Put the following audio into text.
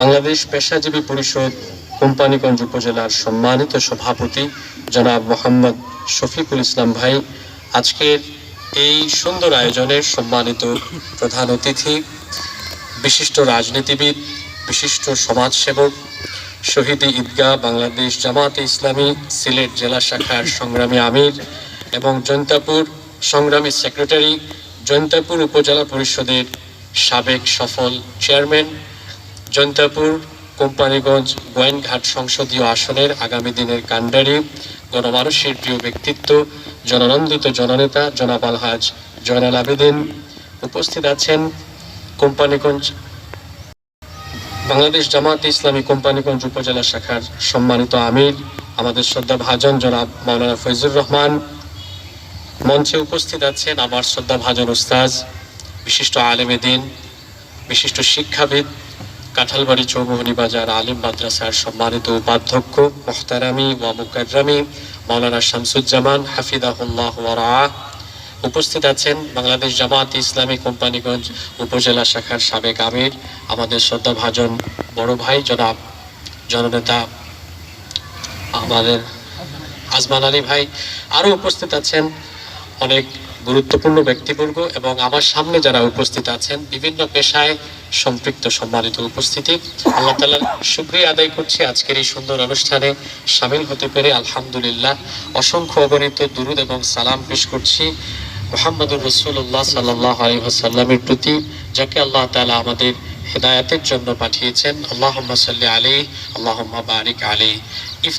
বাংলাদেশ পেশাজীবী পরিষদ, কোম্পানিগঞ্জ উপজেলার সম্মানিত সভাপতি জনাব মোহাম্মদ শফিকুল ইসলাম ভাই। আজকের এই সুন্দর আয়োজনের সম্মানিত প্রধান অতিথি, বিশিষ্ট রাজনীতিবিদ, বিশিষ্ট সমাজসেবক, শহীদ ঈদগাহ বাংলাদেশ জামাতে ইসলামী, সিলেট জেলা শাখার সংগ্রামী আমির এবং জৈন্তাপুর সংগ্রামী সেক্রেটারি জৈন্তাপুর উপজেলা পরিষদের সাবেক সফল চেয়ারম্যান জৈন্তাপুর কোম্পানিগঞ্জ, গোয়েনঘাট সংসদীয় আসনের আগামী দিনের কাণ্ডারি গণমানুষের প্রিয় ব্যক্তিত্ব, জননন্দিত জননেতা জনাব আলহাজ জয়নাল আবেদিন। উপস্থিত আছেন কোম্পানিগঞ্জ, বাংলাদেশ জামাতে ইসলামী কোম্পানিগঞ্জ উপজেলা শাখার সম্মানিত আমির, আমাদের শ্রদ্ধা ভাজন জনাব মাওলানা ফৈজুর রহমান। মঞ্চে উপস্থিত আছেন আমার শ্রদ্ধা ভাজন উস্তাজ বিশিষ্ট আলেমে দিন, বিশিষ্ট শিক্ষাবিদ কাঁঠালবাড়ি চৌমোহনী বাজার আলিম মাদ্রাসার সম্মানিত উপাধ্যক্ষ, মোহতারামি ওয়া মাওলানা শামসুজ্জামান হাফিদাহুল্লাহ ওয়ারা উপস্থিত আছেন বাংলাদেশ জামাত ইসলামী কোম্পানিগঞ্জ উপজেলা শাখার সাবেক আমির, আমাদের শ্রদ্ধা ভাজন বড় ভাই জনাব, জননেতা আমাদের আজমান আলী ভাই। আরও উপস্থিত আছেন অনেক গুরুত্বপূর্ণ ব্যক্তিবর্গ এবং আমার সামনে যারা উপস্থিত আছেন, বিভিন্ন পেশায় সম্পৃক্ত সম্মানিত উপস্থিতি। আল্লাহ তালার শুক্রিয়া আদায় করছি আজকের এই সুন্দর অনুষ্ঠানে সামিল হতে পেরে, আলহামদুলিল্লাহ। অসংখ্য অগণিত দুরুদ এবং সালাম পেশ করছি মোহাম্মদুর রসুল্লাহ সাল্লাহ আলহিহাসাল্লামের প্রতি, যাকে আল্লাহ তালা আমাদের হেদায়াতের জন্য পাঠিয়েছেন। আল্লাহ সাল্লি আলী আল্লাহ বারিক আলী